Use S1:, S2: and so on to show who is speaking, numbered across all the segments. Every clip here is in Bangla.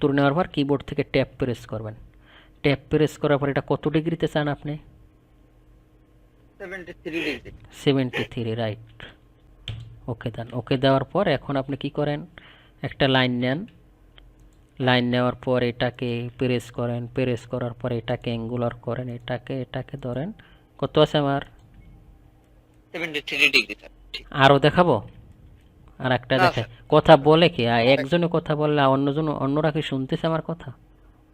S1: তুলে নেওয়ার পর কিবোর্ড থেকে ট্যাপ প্রেস করবেন। ট্যাপ প্রেস করার পর এটা কত ডিগ্রিতে চান আপনি?
S2: Seventy three
S1: right okay then okay দেওয়ার পর এখন আপনি কি করেন? একটা লাইন নেন। লাইন নেওয়ার পর এটাকে প্রেস করেন। প্রেস করার পর এটাকে অ্যাঙ্গুলার করেন। এটাকে এটাকে ধরেন। কত আছে আমার? আরও দেখাবো? আর একটা
S2: না,
S1: দেখে কথা বলে কি? আর একজনে কথা বললে অন্যজন অন্যরা কি শুনতেছে আমার কথা?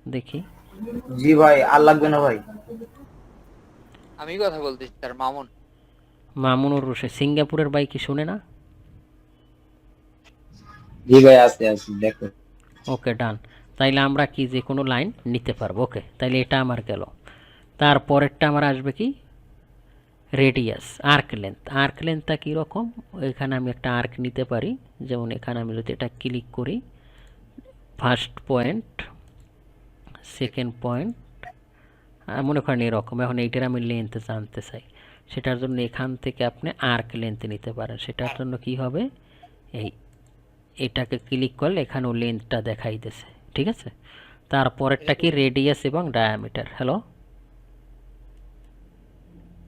S1: দেখি।
S3: জি ভাই আর লাগবে না ভাই।
S2: আমি কথা বলতেছি স্যার মামুন।
S1: মামুনুর রশিদ সিঙ্গাপুরের ভাই কি শুনে না?
S3: জি ভাই আছে আছে দেখো।
S1: ওকে ডান। তাইলে আমরা কি যে কোনো লাইন নিতে পারব ওকে। তাইলে এটা আমার গেল। তারপরেরটা আমার আসবে কি? রেডিয়াস আর্ক লেন্থ আর্ক লেন্থটা কীরকম? এখানে আমি একটা আর্ক নিতে পারি। যেমন এখানে আমি যদি এটা ক্লিক করি ফার্স্ট পয়েন্ট সেকেন্ড পয়েন্ট মনে করেন এরকম। এখন এইটার আমি লেন্থ জানতে চাই। সেটার জন্য এখান থেকে আপনি আর্ক লেন্থ নিতে পারেন। সেটার জন্য কি হবে? এই, এটাকে ক্লিক করলে এখানেও লেন্থটা দেখাই দেখাইতেছে। ঠিক আছে? তারপরেরটা কি? রেডিয়াস এবং ডায়ামিটার হ্যালো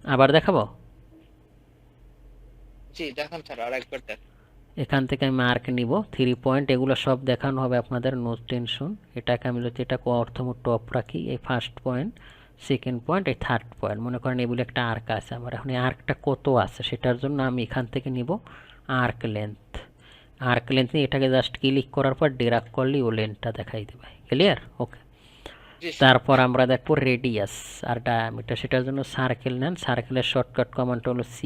S1: আবার দেখাবো?
S2: জি দেখুন স্যার আর একবার দেখ
S1: এখান থেকে আমি মার্ক নিব থ্রি পয়েন্ট এগুলো সব দেখানো হবে আপনাদের নো টেনশন এটাকে আমি যদি এটা অর্থমোট টপ রাখি এই ফার্স্ট পয়েন্ট সেকেন্ড পয়েন্ট এই থার্ড পয়েন্ট মনে করেন এগুলো একটা আর্ক আছে আমার। এখন এই আর্কটা কত আছে সেটার জন্য আমি এখান থেকে নিব আর্ক লেন্থ আর্ক লেন্থ নিয়ে এটাকে জাস্ট ক্লিক করার পর ডেরাক করলেই ও লেন্থটা দেখাই দেবে। ক্লিয়ার ওকে তারপর আমরা দেখব রেডিয়াস আর ডায়ামিটার সেটার জন্য সার্কেল নেন। সার্কেলের শর্টকাট কমান্ড হলো সি